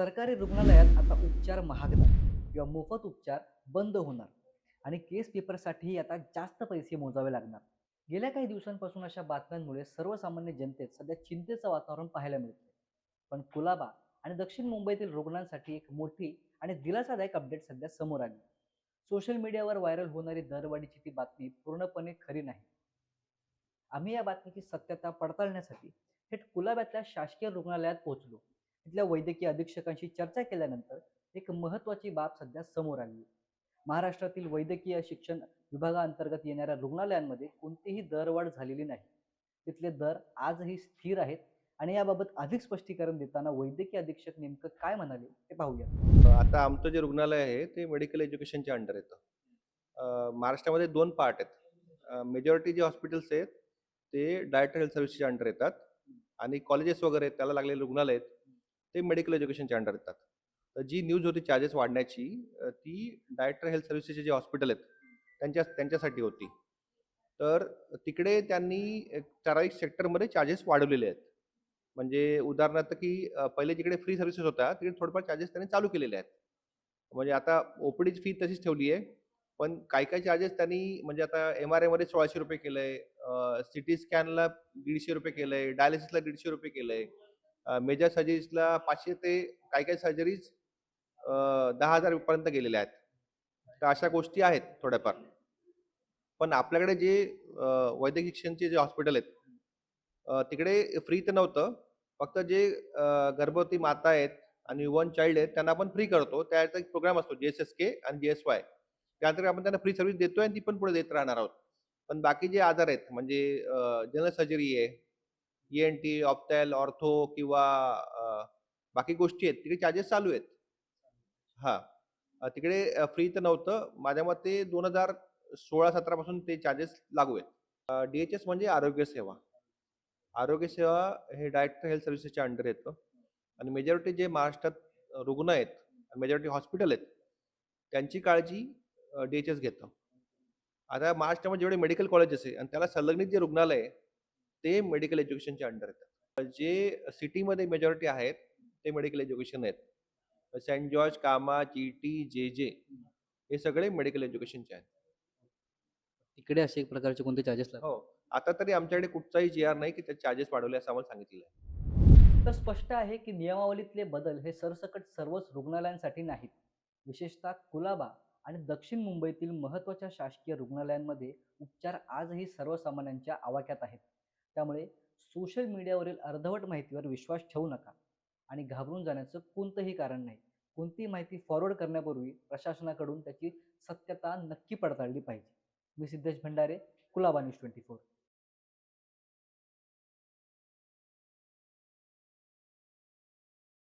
सरकारी रुग्णालयात आता उपचार महागणार किंवा मोफत उपचार बंद होणार. आणि केस पेपरसाठीही आता जास्त पैसे मोजावे लागणार. गेल्या काही दिवसांपासून अशा बातम्यांमुळे सर्वसामान्य जनतेत सध्या चिंतेचं वातावरण पाहायला मिळते पण कुलाबा आणि दक्षिण मुंबईतील रुग्णांसाठी एक मोठी आणि दिलासादायक अपडेट सध्या समोर आली. सोशल मीडियावर व्हायरल होणारी दरवाढीची ती बातमी पूर्णपणे खरी नाही. आम्ही या बातमीची सत्यता पडताळण्यासाठी थेट कुलाब्यातल्या शासकीय रुग्णालयात पोहोचलो. तिथल्या वैद्यकीय अधीक्षकांशी चर्चा केल्यानंतर एक महत्त्वाची बाब सध्या समोर आली. महाराष्ट्रातील वैद्यकीय शिक्षण विभागाअंतर्गत येणाऱ्या रुग्णालयांमध्ये कोणतीही दरवाढ झालेली नाही. तिथले दर आजही स्थिर आहेत आणि याबाबत अधिक स्पष्टीकरण देताना वैद्यकीय अधीक्षक नेमकं काय म्हणाले ते पाहूया. आता आमचं जे रुग्णालय आहे ते मेडिकल एज्युकेशनच्या अंडर येतं महाराष्ट्रामध्ये दोन पार्ट आहेत. मेजॉरिटी जे हॉस्पिटल्स आहेत ते डायरेक्टर हेल्थ सर्व्हिसच्या अंडर येतात. आणि कॉलेजेस वगैरे आहेत, त्याला लागलेले रुग्णालय आहेत. ते मेडिकल एज्युकेशनच्या अंडर येतात. तर जी न्यूज होती चार्जेस वाढण्याची ती डायरेक्टर हेल्थ सर्व्हिसेसचे जे हॉस्पिटल आहेत त्यांच्या त्यांच्यासाठी होती. तर तिकडे त्यांनी ठराविक सेक्टरमध्ये चार्जेस वाढवलेले आहेत. म्हणजे उदाहरणार्थ की पहिले जिकडे फ्री सर्व्हिसेस होत्या तिकडे थोडेफार चार्जेस त्यांनी चालू केलेले आहेत. म्हणजे आता ओपीडीची फी तशीच ठेवली आहे पण काही काही चार्जेस त्यांनी म्हणजे आता एम आर आयमध्ये सोळाशे रुपये केलंय सी टी स्कॅनला दीडशे रुपये केलंय डायलिसिसला दीडशे रुपये केलंय मेजर सर्जरीजला पाचशे ते काही काही सर्जरीज दहा हजार पर्यंत गेलेल्या आहेत. तर अशा गोष्टी आहेत थोड्याफार. पण आपल्याकडे जे वैद्यकीय शिक्षणचे जे हॉस्पिटल आहेत तिकडे फ्री तर नव्हतं. फक्त जे गर्भवती माता आहेत आणि वन चाइल्ड आहेत त्यांना आपण फ्री करतो. त्याचा एक प्रोग्राम असतो जी एस एस के आणि जी एस वाय. त्यानंतर आपण त्यांना फ्री सर्व्हिस देतोय आणि ती पण पुढे देत राहणार आहोत. पण बाकी जे आजार आहेत म्हणजे जनरल सर्जरी आहे E N T ophthal ortho किंवा बाकी गोष्टी आहेत. तिकडे चार्जेस चालू आहेत. हा. तिकडे फ्री तर नव्हतं. माझ्या मते दोन हजार सोळा सतरा पासून ते चार्जेस लागू आहेत. डी एच एस म्हणजे आरोग्य सेवा. आरोग्य सेवा हे डायरेक्टर हेल्थ सर्व्हिसेसच्या अंडर येतं आणि मेजॉरिटी जे महाराष्ट्रात रुग्ण आहेत मेजॉरिटी हॉस्पिटल आहेत त्यांची काळजी डी एच एस घेतं. आता महाराष्ट्रामध्ये जेवढे मेडिकल कॉलेजेस आहे आणि त्याला संलग्नित जे रुग्णालय आहे ते मेडिकल एज्युकेशनच्या अंडर येतात. जे सिटीमध्ये मेजॉरिटी आहेत ते मेडिकल एज्युकेशन आहेत. Saint George Cama GT J J हे सगळे मेडिकल एज्युकेशनचे आहेत. तिकडे असे एक प्रकारचे कोणते चार्जेस हो. आता तरी आमच्याकडे कुठचाही जी आर नाही की त्याचे चार्जेस वाढवले असं आम्हाला सांगितलेलं आहे. तर स्पष्ट आहे की नियमावलीतले बदल हे सरसकट सर्वच रुग्णालयांसाठी नाहीत. विशेषतः कुलाबा आणि दक्षिण मुंबईतील महत्त्वाच्या शासकीय रुग्णालयांमध्ये उपचार आजही सर्वसामान्यांच्या आवाक्यात आहेत. त्यामुळे सोशल मीडियावरील अर्धवट माहितीवर विश्वास ठेवू नका आणि घाबरून जाण्याचं कोणतंही कारण नाही. कोणतीही माहिती फॉरवर्ड करण्यापूर्वी प्रशासनाकडून त्याची सत्यता नक्की पडताळली पाहिजे. मी Siddhesh Bhandare Kolaba news twenty four